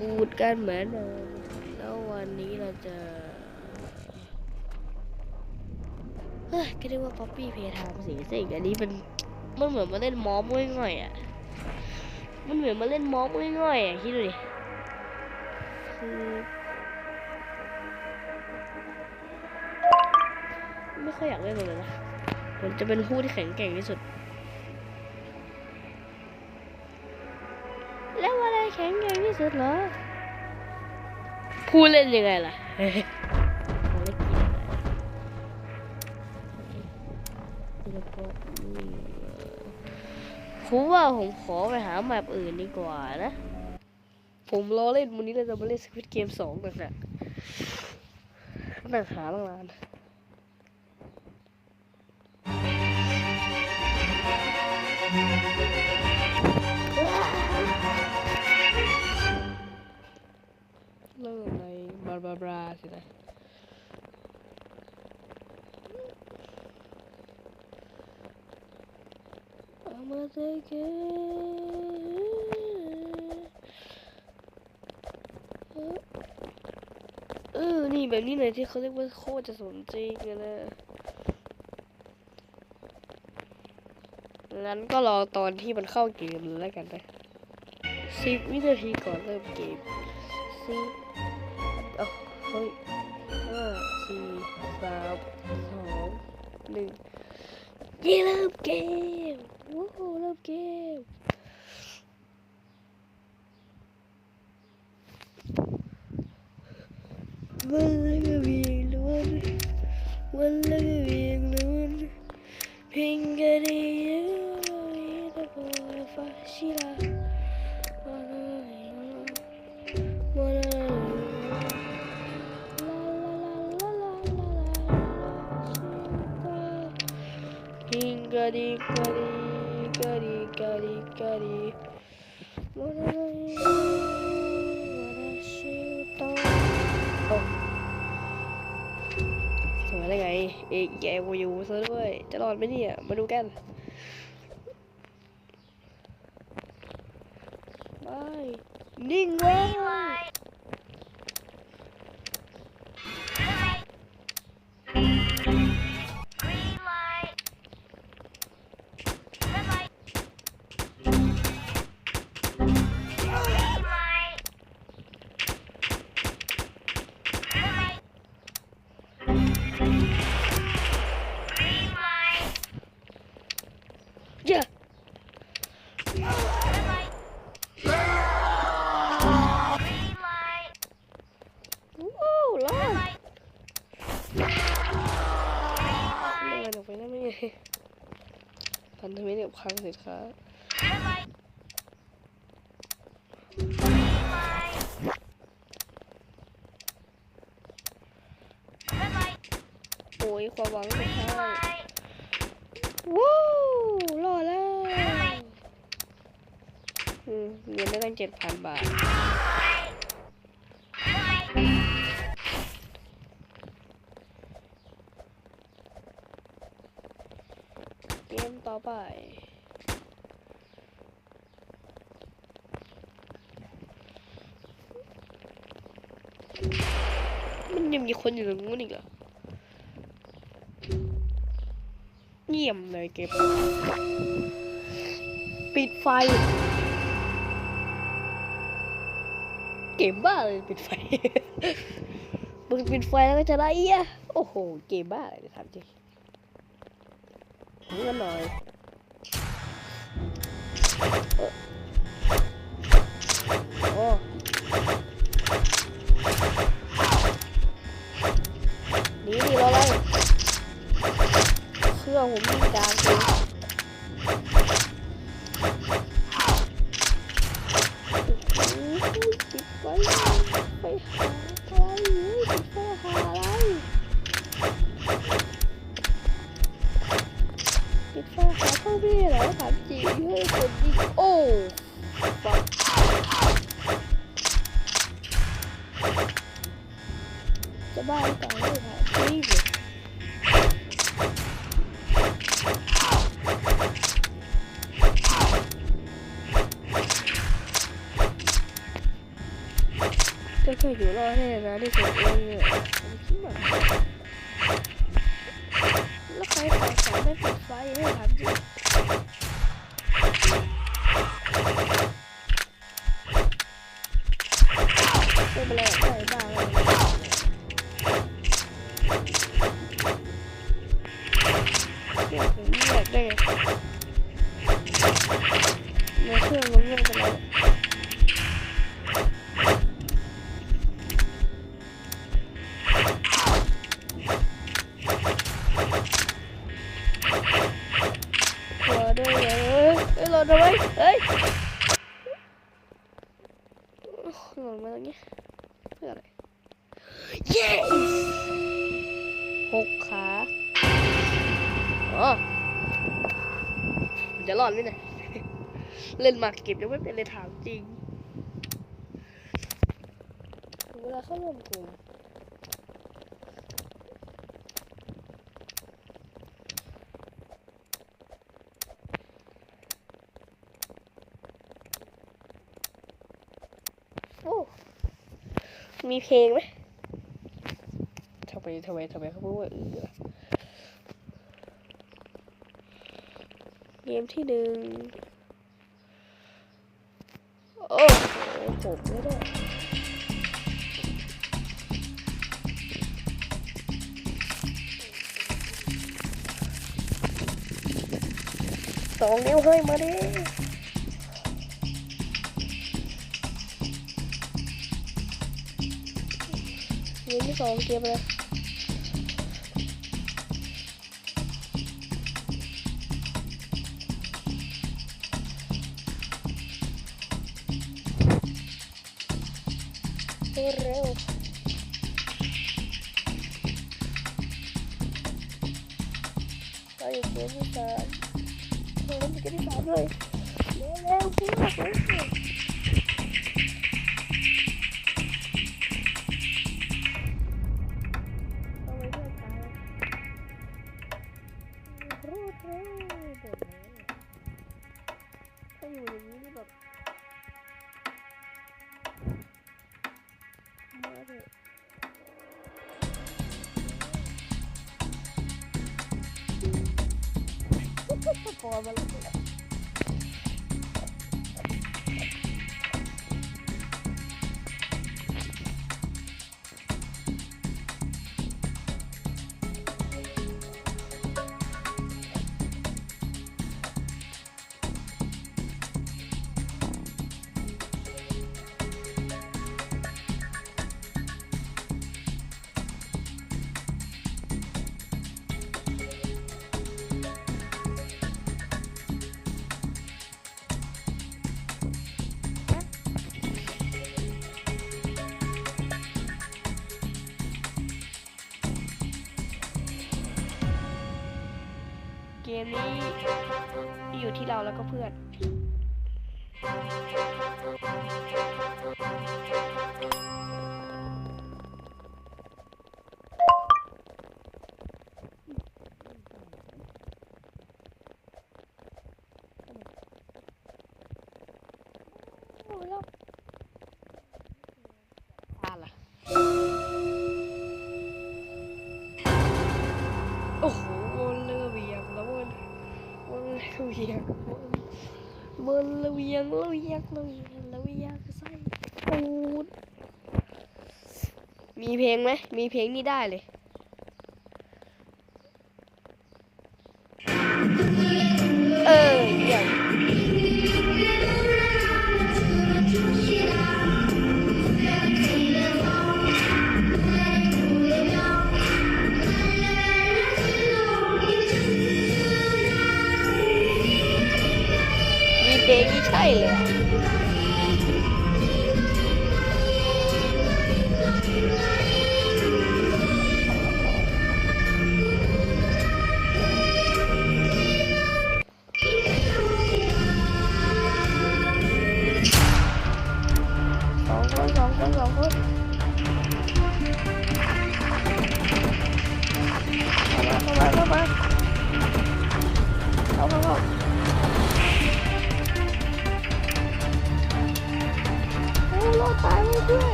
บูดกันเหมือนเดิมแล้ววันนี้เราจะเฮ้ยก็เรียกว่าป๊อปปี้เพย์ไทม์สิสิ่งอันนี้เป็นมันเหมือนมาเล่นมอมง่อยๆอะมันเหมือนมาเล่นมอมง่อยๆอะคิดดูดิคือไม่ค่อยอยากเล่นเลยนะผมจะเป็นผู้ที่แข็งแกร่งที่สุด ที่สุดเหรอพูดเล่นยังไงล่ะผมว่าผมขอไปหาแมปอื่นดีกว่านะ ผมรอเล่นวันนี้เราจะมาเล่นสควิตเกมสองกันนะนั่งหาตั้งนาน เริ่มในบาบาบราสินะ I'm gonna take it เออ นี่แบบนี้เลยที่เขาเรียกว่าโคตรจะสมจริงอะนะงั้นก็รอตอนที่มันเข้าเกมแล้วกันนะสิบวินาทีก่อนเริ่มเกมสิบ เฮ้ยห้าสี่สามสองหนึ่งเย้เริ่มเกมว้าวเริ่มเกมวันละก็เวียงล้วนวันละก็เวียงล้วนเพียงแค่ได้ยิน ชิตา Gingadi gadi gadi gadi gadi Oh. สวยได้ไง เอกแกวอยู่ซะด้วย จะรอดไหมเนี่ย มาดูกันไปนิ่งไว้ ลังสินค้าโอ้ยความหวังสุดท้ายว้าวรอดแล้วอืมเงินได้ตั้งเจ็ดพันบาทเกมต่อไป ยังมีคนอยู่ตรงนู้นอีกเหรอเงียบเลยเก็บ ปิดไฟ เกมบ้าเลยปิดไฟ มึงปิดไฟแล้วก็จะได้อะโอ้โห เกมบ้าเลยถามจริงถึงกันหน่อยโอ้ เครื่อ ให้นานที่สุดเองเนี่ยผมคิดว่าแล้วใครขอสอนไม่ปิดไฟให้ถามจริงไม่เป็นไรใส่บ้างเลยเดี๋ยวผมเลือกได้ในเครื่องมันไม่เป็นไร เพื่ออะไร yes หกขาอ๋อมันจะรอดไหมเนี่ยเล่นหมากเก็บยังไม่เป็นเลยถามจริง เวลาเข้าร่วมกลุ่มโอ้ มีเพลงไหมทำไมทำไมทำไมเขาพูดว่าอือล่ะเกมที่หนึ่งโอ้โหผมไม่ได้สองนิ้วเฮ้ยมาดิ เกมที่สองเกมอะไรเฮ้ยเร็วเราอยู่เกมที่สามเราเล่นเกมที่สามเลยเร็วเร็วพี่ม พ เกมนี้อยู่ที่เราแล้วก็เพื่อนโอ้ รือเวียงวนเรือเวียงเรือเวียงเรือเวียงระเวียงใส่ปูดมีเพลงไหมมีเพลงนี่ได้เลย มีเพ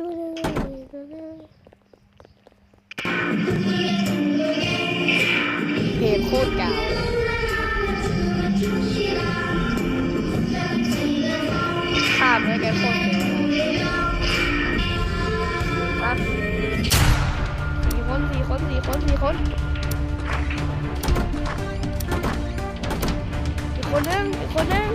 เพลงโคตรเก่าข้ามแล้วแกโคตรเก่งมาสี่คนสี่คนสี่คนสี่คนอีกคนนึงอีกคนนึง